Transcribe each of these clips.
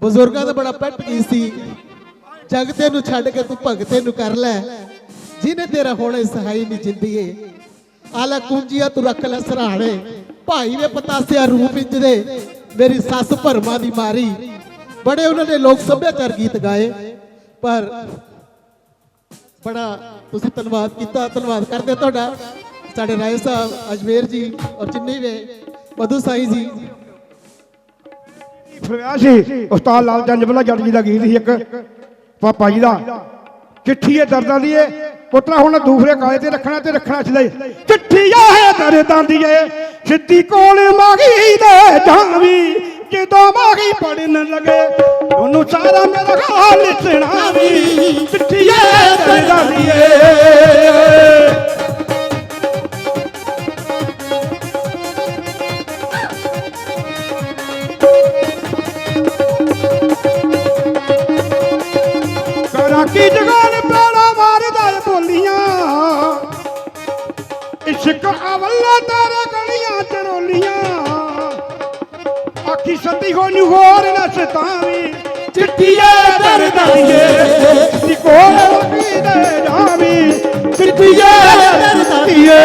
ਬਜ਼ੁਰਗਾਂ ਦਾ ਬੜਾ ਪੈਟ ਕੀ ਸੀ। ਜਗਤੇ ਨੂੰ ਛੱਡ ਕੇ ਤੂੰ ਭਗਤੇ ਨੂੰ ਕਰ ਲੈ। ਜਿਹਨੇ ਤੇਰਾ ਹੋਣੇ ਸਹਾਈ ਨਹੀਂ ਜਿੰਦੀਏ ਆਲਾ ਕੁੰਜੀਆ ਤੂੰ ਰੱਖ ਲੈ ਸਰਾਣੇ। ਭਾਈ ਵੇ ਪਤਾਸਿਆ ਰੂਪ ਇੰਜ ਮੇਰੀ ਸੱਸ ਭਰਮਾ ਦੀ ਮਾਰੀ। ਬੜੇ ਉਹਨਾਂ ਨੇ ਲੋਕ ਸੱਭਿਆਚਾਰ ਗੀਤ ਗਾਏ। ਪਰ ਬੜਾ ਤੁਸੀਂ ਧੰਨਵਾਦ ਕੀਤਾ, ਧੰਨਵਾਦ ਕਰਦੇ ਤੁਹਾਡਾ। ਸਾਡੇ ਰਾਏ ਸਾਹਿਬ, ਅਜਮੇਰ ਜੀ ਔਰ ਚਿੰਨੀ ਵੇ, ਮਧੂ ਸਾਈ ਜੀ। ਫਰਮਾਇਆ ਸੀ? ਉਸਤਾਦ ਲਾਲ ਚੰਦ ਜਬਲਾ ਜੱਟ ਜੀ ਦਾ ਗੀਤ ਸੀ ਇੱਕ। ਪਾਪਾ ਜੀ ਦਾ। ਚਿੱਠੀ ਦਰਦਾਂ ਦੀ ਏ। ਪੁੱਤਰਾ, ਹੁਣ ਦੂਸਰੇ ਕਾਲੇ ਤੇ ਰੱਖਣਾ ਤੇ ਰੱਖਣਾ ਚਲੇ ਚਿੱਠੀ ਆ ਹੈ ਦਰਦਾਂ ਦੀ ਏ। ਸਿੱਧੀ ਕੋਲ ਮਾਗੀ ਦੇ ਜਾਵੀ ਜਦੋਂ ਮਾਗੀ ਪੜਨ ਲਗੇ। ਉਹਨੂੰ ਸਾਰਾ ਮੇਰਾ ਹਾਲ ਲਿਖਣਾ ਵੀ। ਕਰਾਂ ਜਗਾਨ ਪੈਣਾ ਮਾਰਦਾ ਬੋਲੀਆਂ। ਇਸ਼ਕ ਅਵੱਲਾ ਤਾਰੇ ਗਲੀਆਂ ਚਰੋਲੀਆਂ। ਆਖੀ ਸੱਤੀ ਹੋ ਨੂੰ ਹੋਰ ਨਾ ਸਤਾਵੀ ਚਿੱਠੀਏ ਦਰਦਾਈਏ ਨੀ ਕੋਲ ਦੇ ਜਾਵੀ। ਚਿੱਠੀਏ ਦਰਦਾਈਏ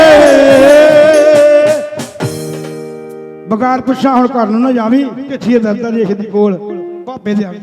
ਬਗਾਰ ਪੁੱਛਾਂ ਹੁਣ ਘਰ ਨੂੰ ਨਾ ਜਾਵੀ, ਚਿੱਠੀਏ ਦਰਦਾਂ ਦੀ ਕੋਲ, ਬਾਬੇ ਦੇ ਆ